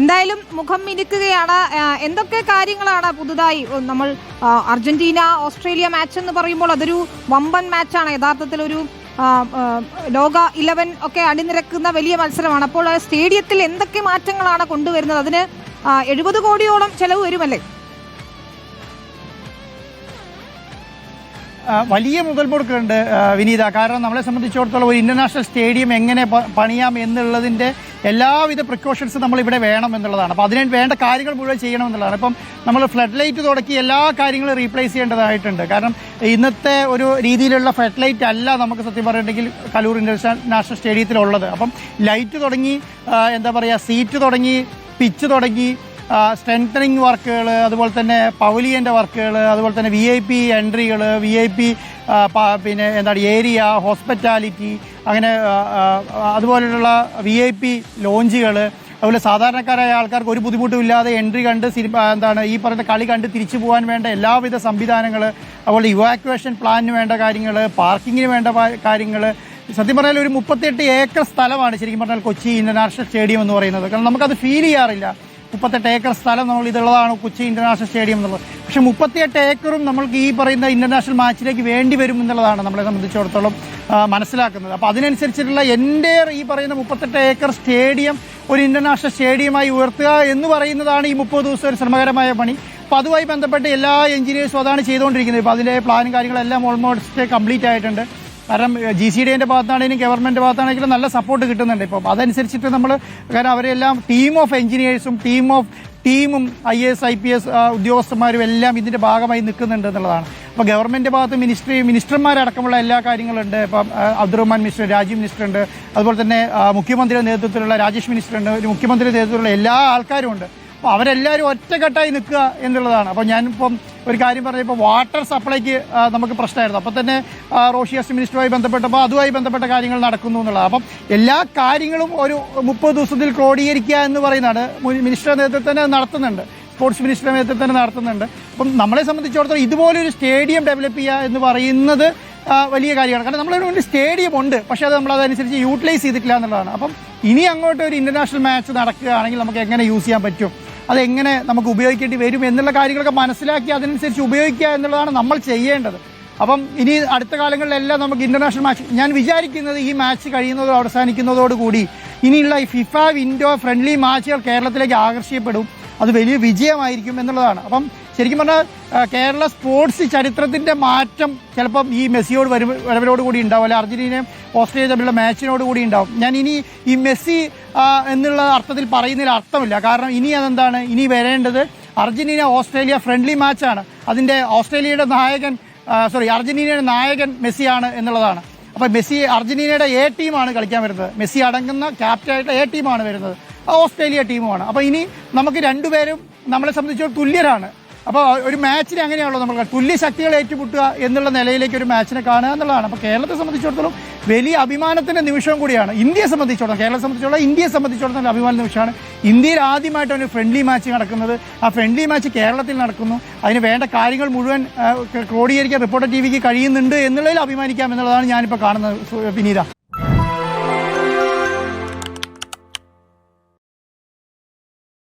എന്തായാലും മുഖം മിനുക്കുകയാണ്. എന്തൊക്കെ കാര്യങ്ങളാണ് പുതുതായി നമ്മൾ അർജന്റീന ഓസ്ട്രേലിയ മാച്ച് എന്ന് പറയുമ്പോൾ അതൊരു വമ്പൻ മാച്ചാണ് യഥാർത്ഥത്തിൽ ഒരു ലോക ഇലവൻ ഒക്കെ അണിനിരക്കുന്ന വലിയ മത്സരമാണ്. അപ്പോൾ സ്റ്റേഡിയത്തിൽ എന്തൊക്കെ മാറ്റങ്ങളാണ് കൊണ്ടുവരുന്നത്? അതിന് എഴുപത് കോടിയോളം ചെലവ് വരുമല്ലേ? വലിയ മുതൽ മുടക്കുണ്ട് വിനീത. കാരണം നമ്മളെ സംബന്ധിച്ചിടത്തോളം ഒരു ഇന്റർനാഷണൽ സ്റ്റേഡിയം എങ്ങനെ പണിയാം എന്നുള്ളതിന്റെ എല്ലാവിധ പ്രിക്കോഷൻസും നമ്മൾ ഇവിടെ വേണം എന്നുള്ളതാണ് അപ്പോൾ അതിന് വേണ്ട കാര്യങ്ങൾ മുഴുവൻ ചെയ്യണം എന്നുള്ളതാണ് ഇപ്പം നമ്മൾ ഫ്ലഡ് ലൈറ്റ് തുടക്കി എല്ലാ കാര്യങ്ങളും റീപ്ലേസ് ചെയ്യേണ്ടതായിട്ടുണ്ട്. കാരണം ഇന്നത്തെ ഒരു രീതിയിലുള്ള ഫ്ലഡ് ലൈറ്റ് അല്ല നമുക്ക് സത്യം പറയുന്നുണ്ടെങ്കിൽ കലൂർ ഇന്റർനാഷണൽ സ്റ്റേഡിയത്തിലുള്ളത് അപ്പം ലൈറ്റ് തുടങ്ങി എന്താ പറയുക സീറ്റ് തുടങ്ങി പിച്ച് തുടങ്ങി സ്ട്രെങ്തനിങ് വർക്കുകൾ അതുപോലെ തന്നെ പവലിയന്റെ വർക്കുകൾ അതുപോലെ തന്നെ വി ഐ പി എൻട്രികൾ വി ഐ പി പിന്നെ എന്താണ് ഏരിയ ഹോസ്പിറ്റാലിറ്റി അങ്ങനെ അതുപോലെയുള്ള വി ഐ പി ലോഞ്ചുകൾ അതുപോലെ സാധാരണക്കാരായ ആൾക്കാർക്ക് ഒരു ബുദ്ധിമുട്ടുമില്ലാതെ എൻട്രി കണ്ട് എന്താണ് ഈ പറയുന്ന കളി കണ്ട് തിരിച്ചു പോകാൻ വേണ്ട എല്ലാവിധ സംവിധാനങ്ങൾ അതുപോലെ ഇവാക്വേഷൻ പ്ലാനിന് വേണ്ട കാര്യങ്ങൾ പാർക്കിങ്ങിന് വേണ്ട കാര്യങ്ങൾ. സത്യം പറഞ്ഞാൽ ഒരു മുപ്പത്തെട്ട് ഏക്കർ സ്ഥലമാണ് ശരിക്കും പറഞ്ഞാൽ കൊച്ചി ഇന്റർനാഷണൽ സ്റ്റേഡിയം എന്ന് പറയുന്നത്. കാരണം നമുക്കത് ഫീൽ ചെയ്യാറില്ല. മുപ്പത്തെട്ട് ഏക്കർ സ്ഥലം നമ്മൾ ഇതുള്ളതാണ് കൊച്ചി ഇന്റർനാഷണൽ സ്റ്റേഡിയം എന്നുള്ളത്. പക്ഷെ മുപ്പത്തിയെട്ട് ഏക്കറും നമ്മൾക്ക് ഈ പറയുന്ന ഇന്റർനാഷണൽ മാച്ചിലേക്ക് വേണ്ടി വരും എന്നുള്ളതാണ് നമ്മളെ സംബന്ധിച്ചിടത്തോളം മനസ്സിലാക്കുന്നത്. അപ്പോൾ അതിനനുസരിച്ചിട്ടുള്ള എന്റെ ഈ പറയുന്ന മുപ്പത്തെട്ട് ഏക്കർ സ്റ്റേഡിയം ഒരു ഇന്റർനാഷണൽ സ്റ്റേഡിയമായി ഉയർത്തുക എന്ന് പറയുന്നതാണ് ഈ മുപ്പത് ദിവസം ഒരു ശ്രമകരമായ പണി. അപ്പോൾ അതുമായി ബന്ധപ്പെട്ട് എല്ലാ എഞ്ചിനീയേഴ്സും അതാണ് ചെയ്തുകൊണ്ടിരിക്കുന്നത്. ഇപ്പോൾ അതിലെ പ്ലാനും കാര്യങ്ങളെല്ലാം ഓൾമോസ്റ്റ് കംപ്ലീറ്റ് ആയിട്ടുണ്ട്. കാരണം ജി സി ഡിന്റെ ഭാഗത്താണെങ്കിലും ഗവൺമെന്റ് ഭാഗത്താണെങ്കിലും നല്ല സപ്പോർട്ട് കിട്ടുന്നുണ്ട്. ഇപ്പം അതനുസരിച്ചിട്ട് നമ്മൾ കാരണം അവരെല്ലാം ടീം ഓഫ് എഞ്ചിനീയേഴ്സും ടീം ഓഫ് ടീമും I S I P S ഉദ്യോഗസ്ഥന്മാരും എല്ലാം ഇതിന്റെ ഭാഗമായി നിൽക്കുന്നുണ്ട് എന്നുള്ളതാണ്. അപ്പോൾ ഗവൺമെന്റ് ഭാഗത്ത് മിനിസ്ട്രി മിനിസ്റ്റർമാരടക്കമുള്ള എല്ലാ കാര്യങ്ങളുണ്ട്. ഇപ്പം അബ്ദുറഹ്മാൻ മിനിസ്റ്റർ രാജീവ് മിനിസ്റ്റർ ഉണ്ട്. അതുപോലെ തന്നെ മുഖ്യമന്ത്രിയുടെ നേതൃത്വത്തിലുള്ള രാജേഷ് മിനിസ്റ്റർ ഉണ്ട്. മുഖ്യമന്ത്രിയുടെ നേതൃത്വത്തിലുള്ള എല്ലാ ആൾക്കാരും ഉണ്ട്. അപ്പോൾ അവരെല്ലാവരും ഒറ്റക്കെട്ടായി നിൽക്കുക എന്നുള്ളതാണ്. അപ്പോൾ ഞാനിപ്പം ഒരു കാര്യം പറഞ്ഞപ്പോൾ വാട്ടർ സപ്ലൈക്ക് നമുക്ക് പ്രശ്നമായിരുന്നു. അപ്പോൾ തന്നെ റോഷി റോഷിയസ് മിനിസ്റ്ററുമായി ബന്ധപ്പെട്ടപ്പോൾ അതുമായി ബന്ധപ്പെട്ട കാര്യങ്ങൾ നടക്കുന്നു എന്നുള്ളത് അപ്പം എല്ലാ കാര്യങ്ങളും ഒരു മുപ്പത് ദിവസത്തിൽ ക്രോഡീകരിക്കുക എന്ന് പറയുന്നതാണ്. മിനിസ്റ്റർ നേതൃത്വത്തിൽ തന്നെ നടത്തുന്നുണ്ട്. സ്പോർട്സ് മിനിസ്റ്റർ നേതൃത്വത്തിൽ തന്നെ നടത്തുന്നുണ്ട്. അപ്പം നമ്മളെ സംബന്ധിച്ചിടത്തോളം ഇതുപോലൊരു സ്റ്റേഡിയം ഡെവലപ്പ് ചെയ്യുക എന്ന് പറയുന്നത് വലിയ കാര്യമാണ്. കാരണം നമ്മളൊരു ഒരു സ്റ്റേഡിയം ഉണ്ട് പക്ഷേ അത് നമ്മൾ അതനുസരിച്ച് യൂട്ടിലൈസ് ചെയ്തിട്ടില്ല എന്നുള്ളതാണ്. അപ്പം ഇനി അങ്ങോട്ട് ഒരു ഇന്റർനാഷണൽ മാച്ച് നടക്കുകയാണെങ്കിൽ നമുക്ക് എങ്ങനെ യൂസ് ചെയ്യാൻ പറ്റും? അതെങ്ങനെ നമുക്ക് ഉപയോഗിക്കേണ്ടി വരും എന്നുള്ള കാര്യങ്ങളൊക്കെ മനസ്സിലാക്കി അതിനനുസരിച്ച് ഉപയോഗിക്കുക എന്നുള്ളതാണ് നമ്മൾ ചെയ്യേണ്ടത്. അപ്പം ഇനി അടുത്ത കാലങ്ങളിലെല്ലാം നമുക്ക് ഇന്റർനാഷണൽ മാച്ച് ഞാൻ വിചാരിക്കുന്നത് ഈ മാച്ച് കഴിയുന്നതോ അവസാനിക്കുന്നതോടുകൂടി ഇനിയുള്ള ഈ ഫിഫ വിൻഡോ ഫ്രണ്ട്ലി മാച്ചുകൾ കേരളത്തിലേക്ക് ആകർഷിക്കപ്പെടും. അത് വലിയ വിജയമായിരിക്കും എന്നുള്ളതാണ്. അപ്പം ശരിക്കും പറഞ്ഞാൽ കേരള സ്പോർട്സ് ചരിത്രത്തിന്റെ മാറ്റം ചിലപ്പം ഈ മെസ്സിയോട് വരവ് വരവിനോട് കൂടി ഉണ്ടാവും. അല്ലെ അർജന്റീനയും ഓസ്ട്രേലിയ തമ്മിലുള്ള മാച്ചിനോട് കൂടി ഉണ്ടാവും. ഞാൻ ഇനി ഈ മെസ്സി എന്നുള്ള അർത്ഥത്തിൽ പറയുന്നതിൽ അർത്ഥമില്ല. കാരണം ഇനി അതെന്താണ്? ഇനി വരേണ്ടത് അർജന്റീന ഓസ്ട്രേലിയ ഫ്രണ്ട്ലി മാച്ചാണ് അതിന്റെ ഓസ്ട്രേലിയയുടെ നായകൻ സോറി അർജന്റീനയുടെ നായകൻ മെസ്സിയാണ് എന്നുള്ളതാണ്. അപ്പോൾ മെസ്സി അർജന്റീനയുടെ എ ടീമാണ് കളിക്കാൻ വരുന്നത്. മെസ്സി അടങ്ങുന്ന ക്യാപ്റ്റനായിട്ട് എ ടീമാണ് വരുന്നത്. ഓസ്ട്രേലിയ ടീമുമാണ്. അപ്പോൾ ഇനി നമുക്ക് രണ്ടുപേരും നമ്മളെ സംബന്ധിച്ചോളം തുല്യരാണ്. അപ്പോൾ ഒരു മാച്ചിന് അങ്ങനെയാണല്ലോ നമ്മൾ തുല്യ ശക്തികൾ ഏറ്റുമുട്ടുക എന്നുള്ള നിലയിലേക്ക് ഒരു മാച്ചിനെ കാണുക എന്നുള്ളതാണ്. അപ്പോൾ കേരളത്തെ സംബന്ധിച്ചിടത്തോളം വലിയ അഭിമാനത്തിന്റെ നിമിഷം കൂടിയാണ് ഇന്ത്യയെ സംബന്ധിച്ചിടത്തോളം. കേരളത്തെ സംബന്ധിച്ചിടത്തോളം ഇന്ത്യയെ സംബന്ധിച്ചിടത്തോളം അഭിമാന നിമിഷമാണ്. ഇന്ത്യയിൽ ആദ്യമായിട്ടാണ് ഒരു ഫ്രണ്ട്ലി മാച്ച് നടക്കുന്നത്. ആ ഫ്രണ്ട്ലി മാച്ച് കേരളത്തിൽ നടക്കുന്നു. അതിന് വേണ്ട കാര്യങ്ങൾ മുഴുവൻ ക്രോഡീകരിക്കാൻ റിപ്പോർട്ടർ ടി വിക്ക് കഴിയുന്നുണ്ട് എന്നുള്ളതിൽ അഭിമാനിക്കാം എന്നുള്ളതാണ് ഞാനിപ്പോൾ കാണുന്നത് വിനീത.